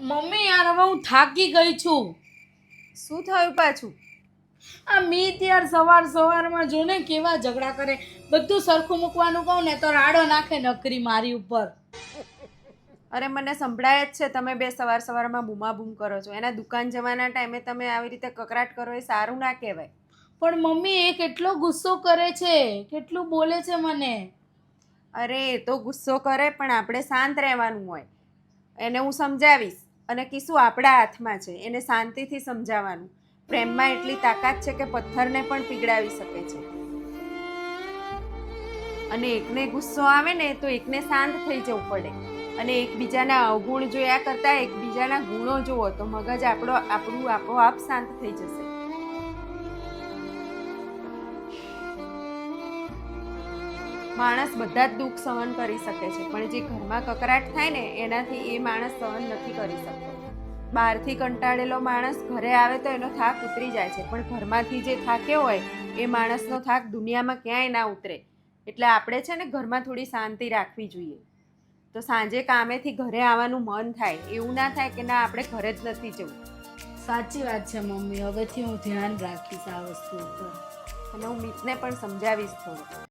Mummy યાર હવે હું થાકી ગઈ છું. શું થયું પાછું? આ મીત યાર સવાર સવારમાં જો ને કેવા ઝઘડા કરે. બધું સરખું મૂકવાનું કહું ને તો રાડો નાખે નકરી મારી ઉપર. અરે મને સંભળાય જ છે તમે બે સવાર સવારમાં બૂમાબૂમ કરો છો. એના દુકાન જવાના ટાઈમે તમે આવી રીતે કકરાટ કરો એ સારું ના કહેવાય. પણ મમ્મી એ કેટલો ગુસ્સો કરે છે? કેટલું બોલે છે મને? અરે એ તો ગુસ્સો કરે પણ આપણે શાંત રહેવાનું હોય. એને હું સમજાવીશ. અને કીશું આપણા હાથમાં છે, એને શાંતિથી સમજાવવાનું. પ્રેમમાં એટલી તાકાત છે કે પથ્થરને પણ પીગળાવી શકે છે. અને એકને ગુસ્સો આવે ને તો એકને શાંત થઈ જવું પડે. અને એકબીજાના અવગુણ જોયા કરતાં એકબીજાના ગુણો જુઓ તો મગજ આપણો, આપણું આપોઆપ શાંત થઈ જશે. માણસ બધા જ દુઃખ સહન કરી શકે છે, પણ જે ઘરમાં કકરાટ થાય ને, એનાથી એ માણસ સહન નથી કરી શકતો. બહારથી કંટાળેલો માણસ ઘરે આવે તો એનો થાક ઉતરી જાય છે. પણ ઘરમાંથી જે થાક્યો હોય એ માણસનો થાક દુનિયામાં ક્યાંય ના ઉતરે. એટલે આપણે છે ને ઘરમાં થોડી શાંતિ રાખવી જોઈએ. તો સાંજે કામેથી ઘરે આવવાનું મન થાય એવું ના થાય કે ના આપણે ઘરે જ નથી જવું. સાચી વાત છે મમ્મી. હવેથી હું ધ્યાન રાખીશ આ વસ્તુ ઉપર. અને હું મિતને પણ સમજાવીશ થોડું.